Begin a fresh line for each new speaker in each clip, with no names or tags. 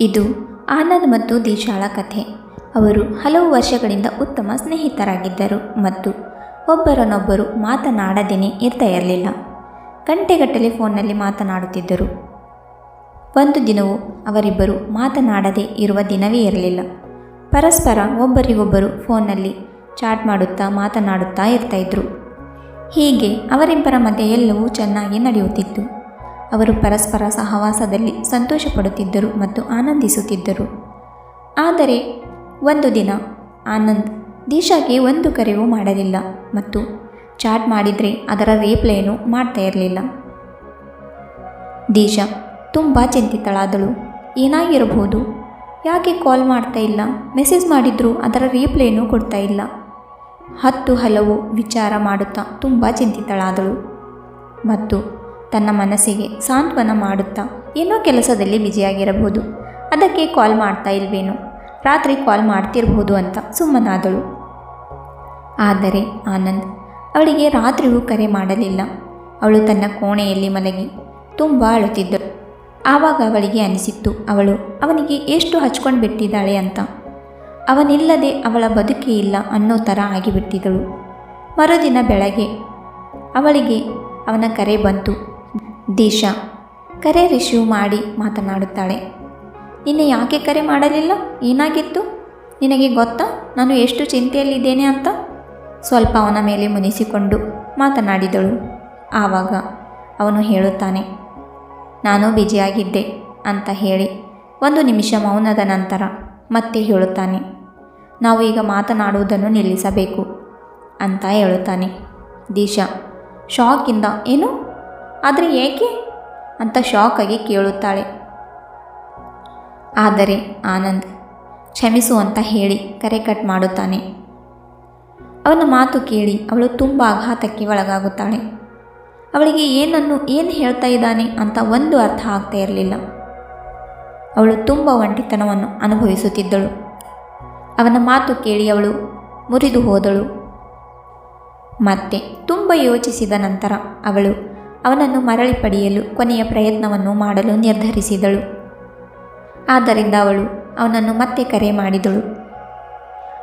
ಇದು ಆನಂದ್ ಮತ್ತು ದಿಶಾಳ ಕಥೆ. ಅವರು ಹಲವು ವರ್ಷಗಳಿಂದ ಉತ್ತಮ ಸ್ನೇಹಿತರಾಗಿದ್ದರು ಮತ್ತು ಒಬ್ಬರನ್ನೊಬ್ಬರು ಮಾತನಾಡದೇನೆ ಇರ್ತಾ ಇರಲಿಲ್ಲ. ಗಂಟೆಗಟ್ಟಲೆ ಫೋನ್ನಲ್ಲಿ ಮಾತನಾಡುತ್ತಿದ್ದರು. ಒಂದು ದಿನವೂ ಅವರಿಬ್ಬರು ಮಾತನಾಡದೇ ಇರುವ ದಿನವೇ ಇರಲಿಲ್ಲ. ಪರಸ್ಪರ ಒಬ್ಬರಿಗೊಬ್ಬರು ಫೋನ್ನಲ್ಲಿ ಚಾಟ್ ಮಾಡುತ್ತಾ ಮಾತನಾಡುತ್ತಾ ಇರ್ತಾಯಿದ್ರು ಹೀಗೆ ಅವರಿಬ್ಬರ ಮಧ್ಯೆ ಎಲ್ಲವೂ ಚೆನ್ನಾಗಿ ನಡೆಯುತ್ತಿತ್ತು. ಅವರು ಪರಸ್ಪರ ಸಹವಾಸದಲ್ಲಿ ಸಂತೋಷ ಪಡುತ್ತಿದ್ದರು ಮತ್ತು ಆನಂದಿಸುತ್ತಿದ್ದರು. ಆದರೆ ಒಂದು ದಿನ ಆನಂದ್ ದಿಶಾಗೆ ಒಂದು ಕರೆಯೂ ಮಾಡಲಿಲ್ಲ ಮತ್ತು ಚಾಟ್ ಮಾಡಿದರೆ ಅದರ ರೇಪ್ಲೈನು ಮಾಡ್ತಾ ಇರಲಿಲ್ಲ. ದಿಶಾ ತುಂಬ ಚಿಂತಿತಳಾದಳು. ಏನಾಗಿರಬಹುದು? ಯಾಕೆ ಕಾಲ್ ಮಾಡ್ತಾ ಇಲ್ಲ? ಮೆಸೇಜ್ ಮಾಡಿದರೂ ಅದರ ರಿಪ್ಲೈನೂ ಕೊಡ್ತಾ ಇಲ್ಲ. ಹತ್ತು ಹಲವು ವಿಚಾರ ಮಾಡುತ್ತಾ ತುಂಬ ಚಿಂತಿತಳಾದಳು. ಮತ್ತು ತನ್ನ ಮನಸ್ಸಿಗೆ ಸಾಂತ್ವನ ಮಾಡುತ್ತಾ ಏನೋ ಕೆಲಸದಲ್ಲಿ ಬಿಜಿಯಾಗಿರಬಹುದು. ಅದಕ್ಕೆ ಕಾಲ್ ಮಾಡ್ತಾ ಇಲ್ವೇನೋ? ರಾತ್ರಿ ಕಾಲ್ ಮಾಡ್ತಿರಬಹುದು ಅಂತ ಸುಮ್ಮನಾದಳು. ಆದರೆ ಆನಂದ್, ಅವಳಿಗೆ ರಾತ್ರಿಯೂ ಕರೆ ಮಾಡಲಿಲ್ಲ. ಅವಳು ತನ್ನ ಕೋಣೆಯಲ್ಲಿ ಮಲಗಿ ತುಂಬ ಅಳುತ್ತಿದ್ದಳು. ಆವಾಗ ಅವಳಿಗೆ ಅನಿಸಿತ್ತು, ಅವಳು ಅವನಿಗೆ ಎಷ್ಟು ಹಚ್ಕೊಂಡು ಬಿಟ್ಟಿದ್ದಾಳೆ ಅಂತ. ಅವನಿಲ್ಲದೆ ಅವಳ ಬದುಕೇ ಇಲ್ಲ ಅನ್ನೋ ಥರ ಆಗಿಬಿಟ್ಟಿದ್ದಳು ಮರುದಿನ ಬೆಳಗ್ಗೆ ಅವಳಿಗೆ ಅವನ ಕರೆ ಬಂತು. ದಿಶಾ, ಕರೆ ರಿಶೀವ್ ಮಾಡಿ ಮಾತನಾಡುತ್ತಾಳೆ. ನಿನ್ನೆ ಯಾಕೆ ಕರೆ ಮಾಡಲಿಲ್ಲ? ಏನಾಗಿತ್ತು? ನಿನಗೆ ಗೊತ್ತಾ? ನಾನು ಎಷ್ಟು ಚಿಂತೆಯಲ್ಲಿದ್ದೇನೆ ಅಂತ? ಸ್ವಲ್ಪ ಅವನ ಮೇಲೆ ಮುನಿಸಿಕೊಂಡು ಮಾತನಾಡಿದಳು. ಆವಾಗ ಅವನು ಹೇಳುತ್ತಾನೆ, ನಾನು ಬ್ಯುಸಿಯಾಗಿದ್ದೆ ಅಂತ ಹೇಳಿ, ಒಂದು ನಿಮಿಷ ಮೌನದ ನಂತರ ಮತ್ತೆ ಹೇಳುತ್ತಾನೆ, ನಾವು ಈಗ ಮಾತನಾಡುವುದನ್ನು ನಿಲ್ಲಿಸಬೇಕು ಅಂತ ಹೇಳುತ್ತಾನೆ. ದೀಶಾ ಶಾಕಿಂದ ಏನು? ಆದರೆ ಏಕೆ? ಅಂತ ಶಾಕಾಗಿ ಕೇಳುತ್ತಾಳೆ. ಆದರೆ ಆನಂದ್, ಕ್ಷಮಿಸು ಅಂತ ಹೇಳಿ ಕರೆ ಕಟ್ ಮಾಡುತ್ತಾನೆ. ಅವನ ಮಾತು ಕೇಳಿ ಅವಳು ತುಂಬ ಆಘಾತಕ್ಕೆ ಒಳಗಾಗುತ್ತಾಳೆ. ಅವಳಿಗೆ ಏನನ್ನು, ಏನು ಹೇಳ್ತಾ ಇದ್ದಾನೆ ಅಂತ ಒಂದು ಅರ್ಥ ಆಗ್ತಾ ಇರಲಿಲ್ಲ. ಅವಳು ತುಂಬ ಒಂಟಿತನವನ್ನು ಅನುಭವಿಸುತ್ತಿದ್ದಳು. ಅವನ ಮಾತು ಕೇಳಿ ಅವಳು ಮುರಿದು ಹೋದಳು. ಮತ್ತೆ ತುಂಬ ಯೋಚಿಸಿದ ನಂತರ ಅವಳು ಅವನನ್ನು ಮರಳಿ ಪಡೆಯಲು ಕೊನೆಯ ಪ್ರಯತ್ನವನ್ನು ಮಾಡಲು ನಿರ್ಧರಿಸಿದಳು. ಆದ್ದರಿಂದ ಅವಳು ಅವನನ್ನು ಮತ್ತೆ ಕರೆ ಮಾಡಿದಳು.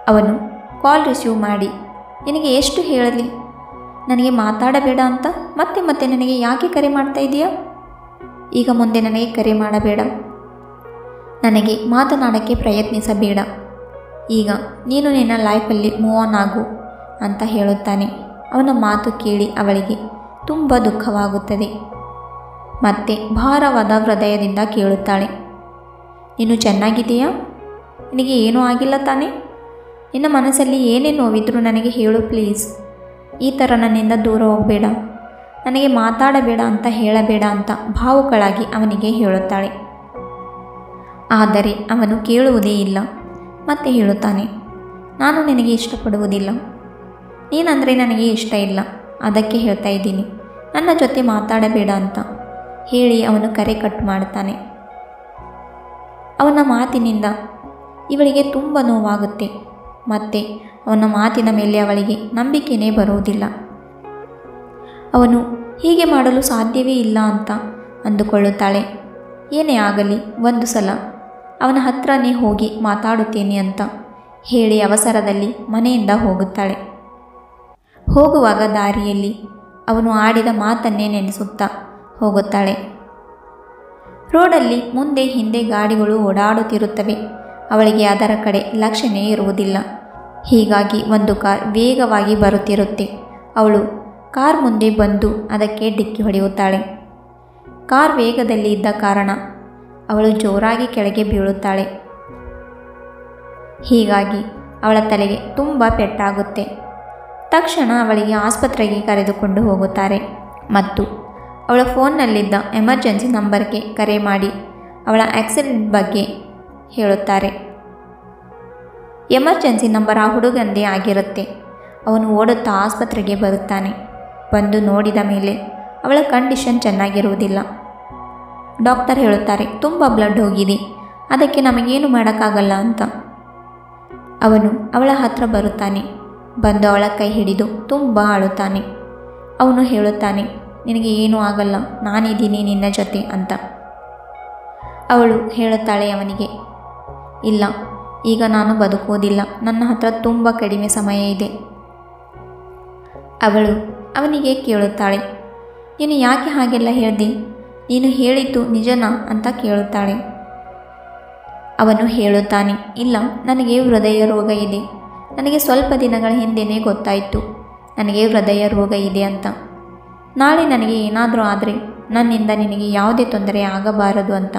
ಅವನು, ಕಾಲ್ ರಿಸೀವ್ ಮಾಡಿ. ನಿನಗೆ ಎಷ್ಟು ಹೇಳಲಿ? ನನಗೆ ಮಾತಾಡಬೇಡ ಅಂತ? ಮತ್ತೆ ಮತ್ತೆ ನನಗೆ ಯಾಕೆ ಕರೆ ಮಾಡ್ತಾ ಇದೆಯಾ? ಈಗ ಮುಂದೆ ನನಗೆ ಕರೆ ಮಾಡಬೇಡ. ನನಗೆ ಮಾತನಾಡೋಕ್ಕೆ ಪ್ರಯತ್ನಿಸಬೇಡ. ಈಗ ನೀನು ನಿನ್ನ ಲೈಫಲ್ಲಿ ಮೂವ್ ಆನ್ ಆಗು ಅಂತ ಹೇಳುತ್ತಾನೆ. ಅವನ ಮಾತು ಕೇಳಿ ಅವಳಿಗೆ ತುಂಬ ದುಃಖವಾಗುತ್ತದೆ. ಮತ್ತೆ ಭಾರವಾದ ಹೃದಯದಿಂದ ಕೇಳುತ್ತಾಳೆ, ನೀನು ಚೆನ್ನಾಗಿದೆಯಾ ನಿನಗೆ ಏನೂ ಆಗಿಲ್ಲ ತಾನೇ? ನಿನ್ನ ಮನಸ್ಸಲ್ಲಿ ಏನೇ ನೋವಿದ್ರೂ ನನಗೆ ಹೇಳು ಪ್ಲೀಸ್. ಈ ಥರ ನನ್ನಿಂದ ದೂರ ಹೋಗಬೇಡ. ನನಗೆ ಮಾತಾಡಬೇಡ ಅಂತ ಹೇಳಬೇಡ ಅಂತ ಭಾವುಕಳಾಗಿ ಅವನಿಗೆ ಹೇಳುತ್ತಾಳೆ. ಆದರೆ ಅವನು ಕೇಳುವುದೇ ಇಲ್ಲ. ಮತ್ತೆ ಹೇಳುತ್ತಾನೆ, ನಾನು ನಿನಗೆ ಇಷ್ಟಪಡುವುದಿಲ್ಲ. ನೀನಂದರೆ ನನಗೆ ಇಷ್ಟ ಇಲ್ಲ. ಅದಕ್ಕೆ ಹೇಳ್ತಾ ಇದ್ದೀನಿ, ನನ್ನ ಜೊತೆ ಮಾತಾಡಬೇಡ ಅಂತ ಹೇಳಿ ಅವನು ಕರೆ ಕಟ್ ಮಾಡ್ತಾನೆ. ಅವನ ಮಾತಿನಿಂದ ಇವಳಿಗೆ ತುಂಬ ನೋವಾಗುತ್ತೆ, ಮತ್ತು ಅವನ ಮಾತಿನ ಮೇಲೆ ಅವಳಿಗೆ ನಂಬಿಕೆನೇ ಬರುವುದಿಲ್ಲ ಅವನು ಹೀಗೆ ಮಾಡಲು ಸಾಧ್ಯವೇ ಇಲ್ಲ ಅಂತ ಅಂದುಕೊಳ್ಳುತ್ತಾಳೆ, ಏನೇ ಆಗಲಿ ಒಂದು ಸಲ ಅವನ ಹತ್ರನೇ ಹೋಗಿ ಮಾತಾಡುತ್ತೇನೆ ಅಂತ ಹೇಳಿ ಅವಸರದಲ್ಲಿ ಮನೆಯಿಂದ ಹೋಗುತ್ತಾಳೆ. ಹೋಗುವಾಗ ದಾರಿಯಲ್ಲಿ ಅವನು ಆಡಿದ ಮಾತನ್ನೇ ನೆನೆಸುತ್ತಾ ಹೋಗುತ್ತಾಳೆ. ರೋಡಲ್ಲಿ ಮುಂದೆ ಹಿಂದೆ ಗಾಡಿಗಳು ಓಡಾಡುತ್ತಿರುತ್ತವೆ. ಅವಳಿಗೆ ಅದರ ಕಡೆ ಲಕ್ಷಣೆ ಇರುವುದಿಲ್ಲ. ಹೀಗಾಗಿ ಒಂದು ಕಾರ್ ವೇಗವಾಗಿ ಬರುತ್ತಿರುತ್ತೆ. ಅವಳು ಕಾರ್ ಮುಂದೆ ಬಂದು ಅದಕ್ಕೆ ಡಿಕ್ಕಿ ಹೊಡೆಯುತ್ತಾಳೆ. ಕಾರ್ ವೇಗದಲ್ಲಿ ಇದ್ದ ಕಾರಣ ಅವಳು ಜೋರಾಗಿ ಕೆಳಗೆ ಬೀಳುತ್ತಾಳೆ. ಹೀಗಾಗಿ ಅವಳ ತಲೆಗೆ ತುಂಬ ಪೆಟ್ಟಾಗುತ್ತೆ. ತಕ್ಷಣ ಅವಳಿಗೆ ಆಸ್ಪತ್ರೆಗೆ ಕರೆದುಕೊಂಡು ಹೋಗುತ್ತಾರೆ. ಮತ್ತು ಅವಳ ಫೋನ್ನಲ್ಲಿದ್ದ ಎಮರ್ಜೆನ್ಸಿ ನಂಬರ್ಗೆ ಕರೆ ಮಾಡಿ ಅವಳ ಆಕ್ಸಿಡೆಂಟ್ ಬಗ್ಗೆ ಹೇಳುತ್ತಾರೆ. ಎಮರ್ಜೆನ್ಸಿ ನಂಬರ್ ಆ ಹುಡುಗಂದೇ ಆಗಿರುತ್ತೆ. ಅವನು ಓಡುತ್ತಾ ಆಸ್ಪತ್ರೆಗೆ ಬರುತ್ತಾನೆ. ಬಂದು ನೋಡಿದ ಮೇಲೆ ಅವಳ ಕಂಡೀಷನ್ ಚೆನ್ನಾಗಿರುವುದಿಲ್ಲ. ಡಾಕ್ಟರ್ ಹೇಳುತ್ತಾರೆ, ತುಂಬ ಬ್ಲಡ್ ಹೋಗಿದೆ. ಅದಕ್ಕೆ ನಮಗೇನು ಮಾಡೋಕ್ಕಾಗಲ್ಲ ಅಂತ. ಅವನು ಅವಳ ಹತ್ರ ಬರುತ್ತಾನೆ. ಬಂದು ಅವಳ ಕೈ ಹಿಡಿದು ತುಂಬ ಅಳುತ್ತಾನೆ. ಅವನು ಹೇಳುತ್ತಾನೆ, ನಿನಗೆ ಏನೂ ಆಗಲ್ಲ, ನಾನಿದ್ದೀನಿ ನಿನ್ನ ಜೊತೆ ಅಂತ. ಅವಳು ಹೇಳುತ್ತಾಳೆ ಅವನಿಗೆ, ಇಲ್ಲ, ಈಗ ನಾನು ಬದುಕುವುದಿಲ್ಲ, ನನ್ನ ಹತ್ರ ತುಂಬ ಕಡಿಮೆ ಸಮಯ ಇದೆ ಅವಳು ಅವನಿಗೆ ಕೇಳುತ್ತಾಳೆ, ನೀನು ಯಾಕೆ ಹಾಗೆಲ್ಲ ಹೇಳ್ದೆ? ನೀನು ಹೇಳಿದ್ದು ನಿಜನಾ? ಅಂತ ಕೇಳುತ್ತಾಳೆ. ಅವನು ಹೇಳುತ್ತಾನೆ, ಇಲ್ಲ, ನನಗೆ ಹೃದಯ ರೋಗ ಇದೆ ನನಗೆ ಸ್ವಲ್ಪ ದಿನಗಳ ಹಿಂದೆಯೇ ಗೊತ್ತಾಯಿತು. ನನಗೆ ಹೃದಯ ರೋಗ ಇದೆ ಅಂತ. ನಾಳೆ ನನಗೆ ಏನಾದರೂ ಆದರೆ ನನ್ನಿಂದ ನಿನಗೆ ಯಾವುದೇ ತೊಂದರೆ ಆಗಬಾರದು ಅಂತ.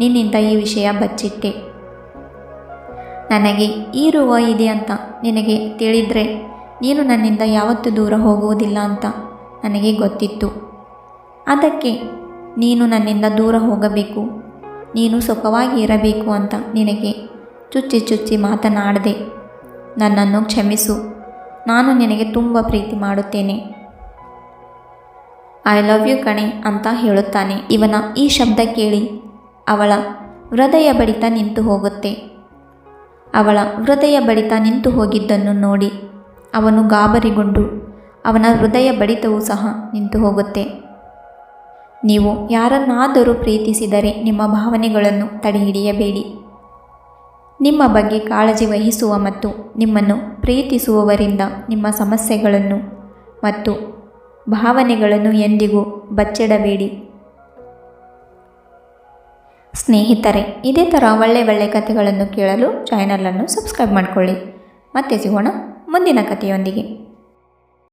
ನಿನ್ನಿಂದ ಈ ವಿಷಯ ಬಚ್ಚಿಟ್ಟೆ. ನನಗೆ ಈ ರೋಗ ಇದೆ ಅಂತ ನಿನಗೆ ತಿಳಿದ್ರೆ ನೀನು ನನ್ನಿಂದ ಯಾವತ್ತೂ ದೂರ ಹೋಗುವುದಿಲ್ಲ ಅಂತ ನನಗೆ ಗೊತ್ತಿತ್ತು. ಅದಕ್ಕೆ ನೀನು ನನ್ನಿಂದ ದೂರ ಹೋಗಬೇಕು. ನೀನು ಸುಖವಾಗಿ ಇರಬೇಕು ಅಂತ ನಿನಗೆ ಚುಚ್ಚಿ ಚುಚ್ಚಿ ಮಾತನಾಡದೆ. ನನ್ನನ್ನು ಕ್ಷಮಿಸು. ನಾನು ನಿನಗೆ ತುಂಬ ಪ್ರೀತಿ ಮಾಡುತ್ತೇನೆ. ಐ ಲವ್ ಯು ಕಣೆ ಅಂತ ಹೇಳುತ್ತಾನೆ. ಇವನ ಈ ಶಬ್ದ ಕೇಳಿ ಅವಳ ಹೃದಯ ಬಡಿತ ನಿಂತು ಹೋಗುತ್ತೆ. ಅವಳ ಹೃದಯ ಬಡಿತ ನಿಂತು ಹೋಗಿದ್ದನ್ನು ನೋಡಿ ಅವನು ಗಾಬರಿಗೊಂಡು ಅವನ ಹೃದಯ ಬಡಿತವೂ ಸಹ ನಿಂತು ಹೋಗುತ್ತೆ. ನೀವು ಯಾರನ್ನಾದರೂ ಪ್ರೀತಿಸಿದರೆ ನಿಮ್ಮ ಭಾವನೆಗಳನ್ನು ತಡೆಹಿಡಿಯಬೇಡಿ. ನಿಮ್ಮ ಬಗ್ಗೆ ಕಾಳಜಿ ವಹಿಸುವ ಮತ್ತು ನಿಮ್ಮನ್ನು ಪ್ರೀತಿಸುವವರಿಂದ ನಿಮ್ಮ ಸಮಸ್ಯೆಗಳನ್ನು ಮತ್ತು ಭಾವನೆಗಳನ್ನು ಎಂದಿಗೂ ಬಚ್ಚಿಡಬೇಡಿ. ಸ್ನೇಹಿತರೆ, ಇದೇ ಥರ ಒಳ್ಳೆ ಒಳ್ಳೆ ಕಥೆಗಳನ್ನು ಕೇಳಲು ಚಾನಲನ್ನು ಸಬ್ಸ್ಕ್ರೈಬ್ ಮಾಡಿಕೊಳ್ಳಿ. ಮತ್ತೆ ಸಿಗೋಣ ಮುಂದಿನ ಕಥೆಯೊಂದಿಗೆ.